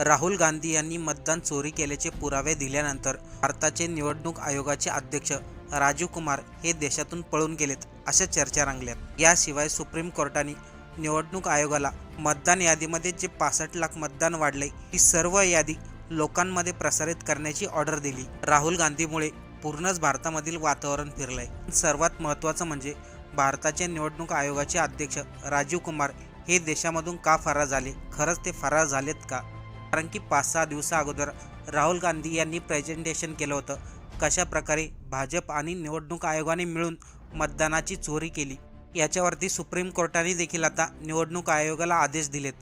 राहुल गांधी यांनी मतदान चोरी केल्याचे पुरावे दिल्यानंतर भारताचे निवडणूक आयोगाचे अध्यक्ष राजीव कुमार हे देशातून पळून गेलेत अशा चर्चा रंगल्यात. याशिवाय सुप्रीम कोर्टाने निवडणूक आयोगाला मतदान यादीमध्ये जे पासष्ट लाख मतदान वाढले ही सर्व यादी लोकांमध्ये प्रसारित करण्याची ऑर्डर दिली. राहुल गांधीमुळे पूर्णच भारतामधील वातावरण फिरलंय. सर्वात महत्त्वाचं म्हणजे भारताचे निवडणूक आयोगाचे अध्यक्ष राजीव कुमार हे देशामधून का फरार झाले? खरंच ते फरार झालेत का? कारण की पाच सहा दिवसा अगोदर राहुल गांधी यांनी प्रेझेंटेशन केलं होतं. कशा प्रकारे भाजप आणि निवडणूक आयोगाने मिळून मतदानाची चोरी केली याच्यावरती सुप्रीम कोर्टाने देखील आता निवडणूक आयोगाला आदेश दिलेत.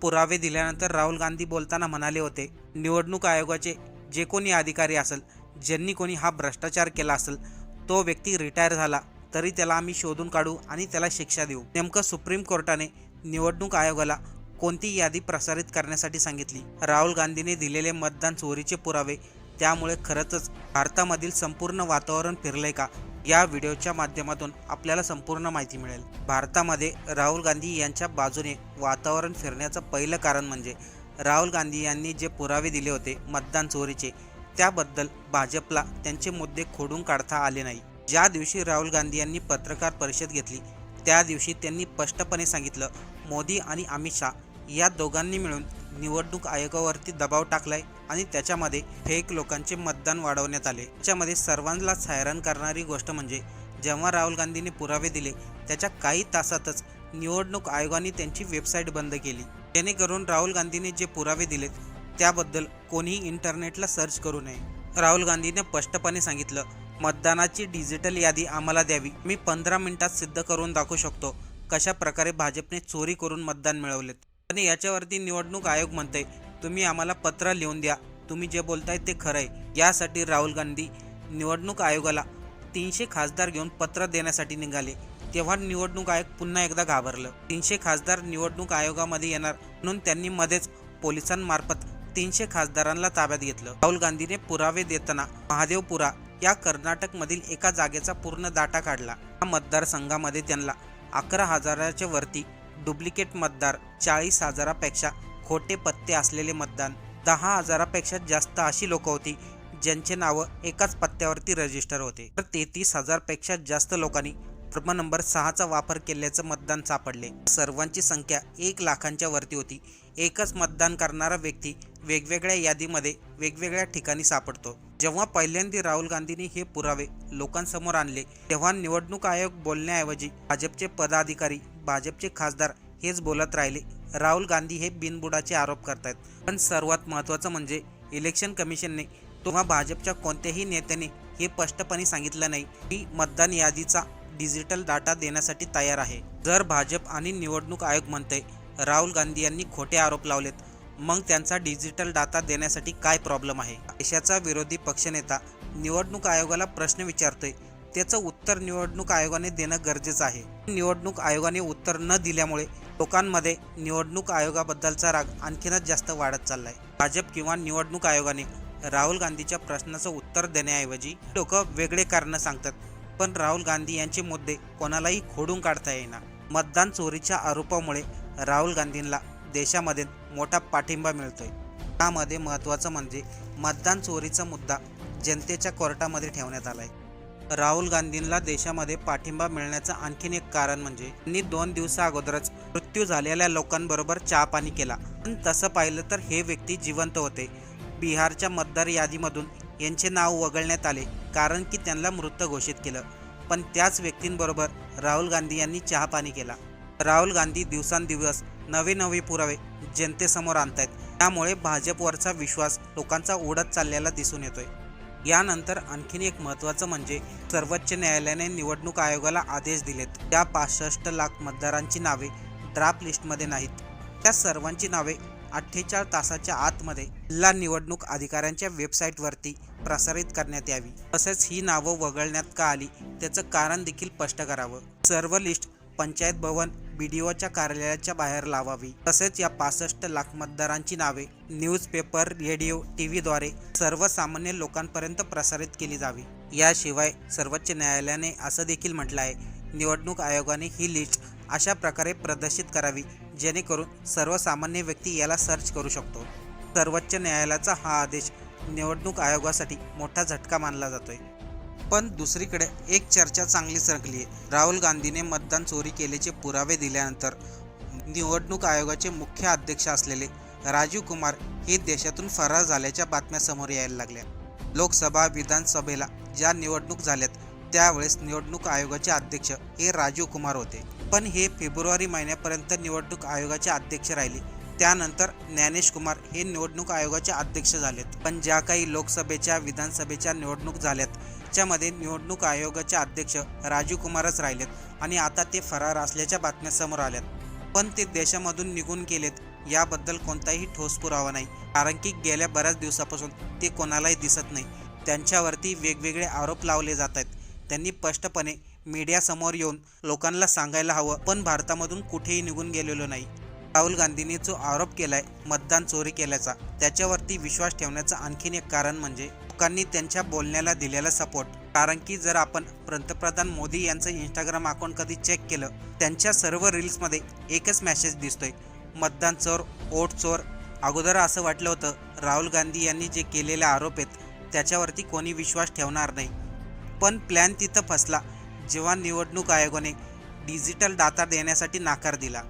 पुरावे दिल्यानंतर राहुल गांधी बोलताना म्हणाले होते निवडणूक आयोगाचे जे कोणी अधिकारी असेल ज्यांनी कोणी हा भ्रष्टाचार केला असेल तो व्यक्ती रिटायर झाला तरी त्याला आम्ही शोधून काढू आणि त्याला शिक्षा देऊ. नेमकं सुप्रीम कोर्टाने निवडणूक आयोगाला कोणती यादी प्रसारित करण्यासाठी सांगितली? राहुल गांधीने दिलेले मतदान चोरीचे पुरावे त्यामुळे खरंच भारतामधील संपूर्ण वातावरण फिरलंय का? या व्हिडिओच्या माध्यमातून आपल्याला संपूर्ण माहिती मिळेल. भारतामध्ये राहुल गांधी यांच्या बाजूने वातावरण फिरण्याचं पहिलं कारण म्हणजे राहुल गांधी यांनी जे पुरावे दिले होते मतदान चोरीचे त्याबद्दल भाजपला त्यांचे मुद्दे खोडून काढता आले नाही. ज्या दिवशी राहुल गांधी यांनी पत्रकार परिषद घेतली त्या दिवशी त्यांनी स्पष्टपणे सांगितलं मोदी आणि अमित शाह या दोघांनी मिळून निवडणूक आयोगावरती दबाव टाकलाय आणि त्याच्यामध्ये फेक लोकांचे मतदान वाढवण्यात आले. त्याच्यामध्ये सर्वांनाच हैराण करणारी गोष्ट म्हणजे जेव्हा राहुल गांधींनी पुरावे दिले त्याच्या काही तासातच निवडणूक आयोगाने त्यांची वेबसाईट बंद केली. जेणेकरून राहुल गांधीने जे पुरावे दिलेत त्याबद्दल कोणीही इंटरनेटला सर्च करू नये. राहुल गांधीने स्पष्टपणे सांगितलं मतदानाची डिजिटल यादी आम्हाला द्यावी. मी पंधरा मिनिटात सिद्ध करून दाखवू शकतो कशा प्रकारे भाजपने चोरी करून मतदान मिळवलेत. आणि याच्यावरती निवडणूक आयोग म्हणते तुम्ही आम्हाला पत्र लिहून द्या. तुम्ही जे बोलताय ते खरं आहे यासाठी राहुल गांधी निवडणूक आयोगाला तीनशे खासदार घेऊन पत्र देण्यासाठी निघाले. तेव्हा निवडणूक आयोग पुन्हा एकदा घाबरलं. तीनशे खासदार निवडणूक आयोगामध्ये येणार म्हणून त्यांनी मध्येच पोलिसांमार्फत तीनशे खासदारांना ताब्यात घेतलं. राहुल गांधीने पुरावे देताना महादेवपुरा या कर्नाटकमधील एका जागेचा पूर्ण दाटा काढला. या मतदारसंघामध्ये त्यांना अकरा हजाराच्या वरती डुप्लिकेट मतदार चाळीस हजारापेक्षा खोटे पत्ते असलेले मतदान दहा हजारापेक्षा जास्त अशी लोक होती ज्यांचे नावं एकाच पत्त्यावरती रजिस्टर होते. तर तेहतीस हजारपेक्षा जास्त लोकांनी क्रम नंबर सहाचा वापर केल्याचं मतदान सापडले. सर्वांची संख्या एक लाखांच्या वरती होती. एकच मतदान करणारा व्यक्ती वेगवेगळ्या यादीमध्ये वेगवेगळ्या ठिकाणी सापडतो. जेव्हा पहिल्यांदा राहुल गांधींनी हे पुरावे लोकांसमोर आणले तेव्हा निवडणूक आयोग बोलण्याऐवजी भाजपचे पदाधिकारी भाजपचे खासदार हेच बोलत राहिले. राहुल गांधी हे बिनबुडाचे आरोप करतायत. पण सर्वात महत्त्वाचं म्हणजे इलेक्शन कमिशनने तेव्हा भाजपच्या कोणत्याही नेत्याने हे स्पष्टपणे सांगितलं नाही की मतदान यादीचा डिजिटल डाटा देण्यासाठी तयार आहे. जर भाजप आणि निवडणूक आयोग म्हणते राहुल गांधी यांनी खोटे आरोप लावलेत मग त्यांचा डिजिटल डाटा देण्यासाठी काय प्रॉब्लेम आहे? देशाचा विरोधी पक्षनेता निवडणूक आयोगाला प्रश्न विचारतोय. त्याचं उत्तर निवडणूक आयोगाने देणं गरजेचं आहे. निवडणूक आयोगाने उत्तर न दिल्यामुळे लोकांमध्ये निवडणूक आयोगाबद्दलचा राग आणखीनच जास्त वाढत चाललाय. भाजप किंवा निवडणूक आयोगाने राहुल गांधीच्या प्रश्नाचं उत्तर देण्याऐवजी लोक वेगळे कारणं सांगतात. पण राहुल गांधी यांचे मुद्दे कोणालाही खोडून काढता येईना. मतदान चोरीच्या आरोपामुळे राहुल गांधींना देशामध्ये मोठा पाठिंबा मिळतोय. त्यामध्ये महत्त्वाचं म्हणजे मतदान चोरीचा मुद्दा जनतेच्या कोर्टामध्ये ठेवण्यात आलाय. राहुल गांधींना देशामध्ये पाठिंबा मिळण्याचं आणखीन एक कारण म्हणजे त्यांनी दोन दिवसा अगोदरच मृत्यू झालेल्या लोकांबरोबर चहा पाणी केला. पण तसं पाहिलं तर हे व्यक्ती जिवंत होते. बिहारच्या मतदार यादीमधून यांचे नाव वगळण्यात आले कारण की त्यांना मृत घोषित केलं. पण त्याच व्यक्तींबरोबर राहुल गांधी यांनी चहा पाणी केला. राहुल गांधी दिवसांदिवस नवे नवे पुरावे जनतेसमोर आणतायत. त्यामुळे भाजपवरचा विश्वास लोकांचा उडत चाललेला दिसून येतोय. यानंतर आणखीन एक महत्त्वाचं म्हणजे सर्वोच्च न्यायालयाने निवडणूक आयोगाला आदेश दिलेत. त्या पासष्ट लाख मतदारांची नावे ड्राफ्ट लिस्टमध्ये नाहीत. त्या सर्वांची नावे अठ्ठेचाळीस तासाच्या आतमध्ये जिल्हा निवडणूक अधिकाऱ्यांच्या वेबसाईटवरती प्रसारित करण्यात यावी. तसेच ही नावं वगळण्यात का आली? त्याचं कारण देखील स्पष्ट करावं. सर्व लिस्ट पंचायत भवन बीडीओच्या कार्यालयाच्या बाहेर लावावी. तसेच या पासष्ट लाख मतदारांची नावे न्यूजपेपर रेडिओ टी व्हीद्वारे सर्वसामान्य लोकांपर्यंत प्रसारित केली जावी. याशिवाय सर्वोच्च न्यायालयाने असं देखील म्हटलं आहे निवडणूक आयोगाने ही लिस्ट अशा प्रकारे प्रदर्शित करावी जेणेकरून सर्वसामान्य व्यक्ती याला सर्च करू शकतो. सर्वोच्च न्यायालयाचा हा आदेश निवडणूक आयोगासाठी मोठा झटका मानला जातोय. पण दुसरीकडे एक चर्चा चांगली सरकली. आहे राहुल गांधीने मतदान चोरी केल्याचे पुरावे दिल्यानंतर निवडणूक आयोगाचे मुख्य अध्यक्ष असलेले राजीव कुमार हे देशातून फरार झाल्याच्या बातम्या समोर यायला लागल्या. लोकसभा विधानसभेला ज्या निवडणूक झाल्यात त्यावेळेस निवडणूक आयोगाचे अध्यक्ष हे राजीव कुमार होते. पण हे फेब्रुवारी महिन्यापर्यंत निवडणूक आयोगाचे अध्यक्ष राहिले. त्यानंतर ज्ञानेश कुमार हे निवडणूक आयोगाचे अध्यक्ष झालेत. पण ज्या काही लोकसभेच्या विधानसभेच्या निवडणूक झाल्यात त्यामध्ये निवडणूक आयोगाचे अध्यक्ष राजीव कुमारच राहिलेत आणि आता ते फरार असल्याच्या बातम्या समोर आल्यात. पण ते देशामधून निघून गेलेत याबद्दल कोणताही ठोस पुरावा नाही. कारण की गेल्या बऱ्याच दिवसापासून ते कोणालाही दिसत नाही. त्यांच्यावरती वेगवेगळे आरोप लावले जात आहेत. त्यांनी स्पष्टपणे मीडियासमोर येऊन लोकांना सांगायला हवं पण भारतामधून कुठेही निघून गेलेलो नाही. राहुल गांधींनी जो आरोप केलाय मतदान चोरी केल्याचा त्याच्यावरती विश्वास ठेवण्याचं आणखीन एक कारण म्हणजे लोकांनी त्यांच्या बोलण्याला दिलेला सपोर्ट कारण की जर आपण पंतप्रधान मोदी यांचं इंस्टाग्राम अकाउंट कधी चेक केलं त्यांच्या सर्व रील्समध्ये एकच मेसेज दिसतोय. मतदान चोर ओट चोर. अगोदर असं वाटलं होतं राहुल गांधी यांनी जे केलेले आरोप आहेत त्याच्यावरती कोणी विश्वास ठेवणार नाही. पण प्लॅन तिथं फसला. जेव्हा निवडणूक आयोगाने डिजिटल डाटा देण्यासाठी नाकार दिला.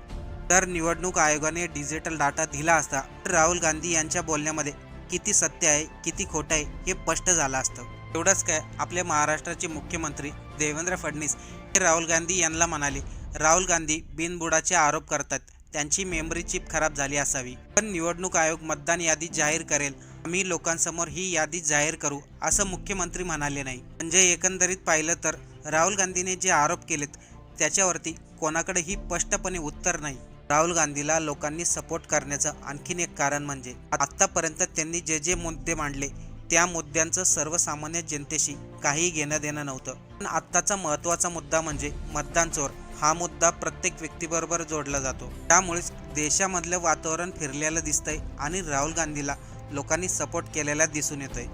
तर निवडणूक आयोगाने डिजिटल डाटा दिला असता तर राहुल गांधी यांच्या बोलण्यामध्ये किती सत्य आहे किती खोटं आहे हे स्पष्ट झालं असतं. एवढंच काय आपल्या महाराष्ट्राचे मुख्यमंत्री देवेंद्र फडणवीस हे राहुल गांधी यांना म्हणाले राहुल गांधी बिनबुडाचे आरोप करतात त्यांची मेमरी चिप खराब झाली असावी. पण निवडणूक आयोग मतदान यादी जाहीर करेल आम्ही लोकांसमोर ही यादी जाहीर करू असं मुख्यमंत्री म्हणाले नाही. म्हणजे एकंदरीत पाहिलं तर राहुल गांधीने जे आरोप केलेत त्याच्यावरती कोणाकडेही स्पष्टपणे उत्तर नाही. राहुल गांधीला लोकांनी सपोर्ट करण्याचं आणखीन एक कारण म्हणजे आत्तापर्यंत त्यांनी जे जे मुद्दे मांडले त्या मुद्द्यांचं सर्वसामान्य जनतेशी काही घेणं देणं नव्हतं. पण आत्ताचा महत्त्वाचा मुद्दा म्हणजे मतदान चोर. हा मुद्दा प्रत्येक व्यक्तीबरोबर जोडला जातो. त्यामुळेच देशामधलं वातावरण फिरलेलं दिसतंय आणि राहुल गांधीला लोकांनी सपोर्ट केलेला दिसून येतोय.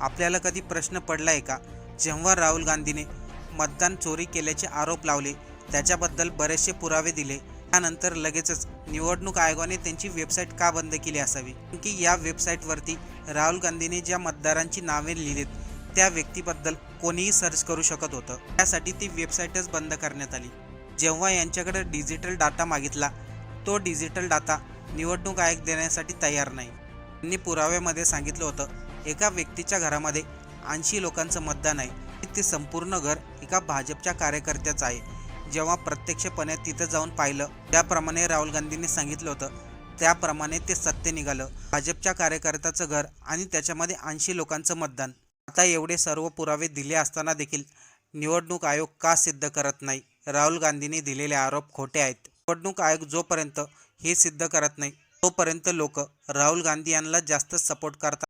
आपल्याला कधी प्रश्न पडला आहे का? जेव्हा राहुल गांधीने मतदान चोरी केल्याचे आरोप लावले त्याच्याबद्दल बरेचसे पुरावे दिले त्यानंतर लगेचच निवडणूक आयोगाने त्यांची वेबसाईट का बंद केली असावी? की या वेबसाईटवरती राहुल गांधीने ज्या मतदारांची नावे लिहिलीत त्या व्यक्तीबद्दल कोणीही सर्च करू शकत होतं. त्यासाठी ती वेबसाईटच बंद करण्यात आली. जेव्हा यांच्याकडे डिजिटल डाटा मागितला तो डिजिटल डाटा निवडणूक आयोग देण्यासाठी तयार नाही. त्यांनी पुराव्यामध्ये सांगितलं होतं एका व्यक्तीच्या घरामध्ये ऐंशी लोकांचं मतदान आहे. ते संपूर्ण घर एका भाजपच्या कार्यकर्त्याचं आहे. जेव्हा प्रत्यक्षपणे तिथं जाऊन पाहिलं त्याप्रमाणे राहुल गांधींनी सांगितलं होतं. त्याप्रमाणे ते सत्य निघालं. भाजपच्या कार्यकर्त्याचं घर आणि त्याच्यामध्ये ऐंशी लोकांचं मतदान. आता एवढे सर्व पुरावे दिले असताना देखील निवडणूक आयोग का सिद्ध करत नाही? राहुल गांधींनी दिलेले आरोप खोटे आहेत. निवडणूक आयोग जोपर्यंत हे सिद्ध करत नाही तोपर्यंत लोक राहुल गांधी यांना जास्त सपोर्ट करतात.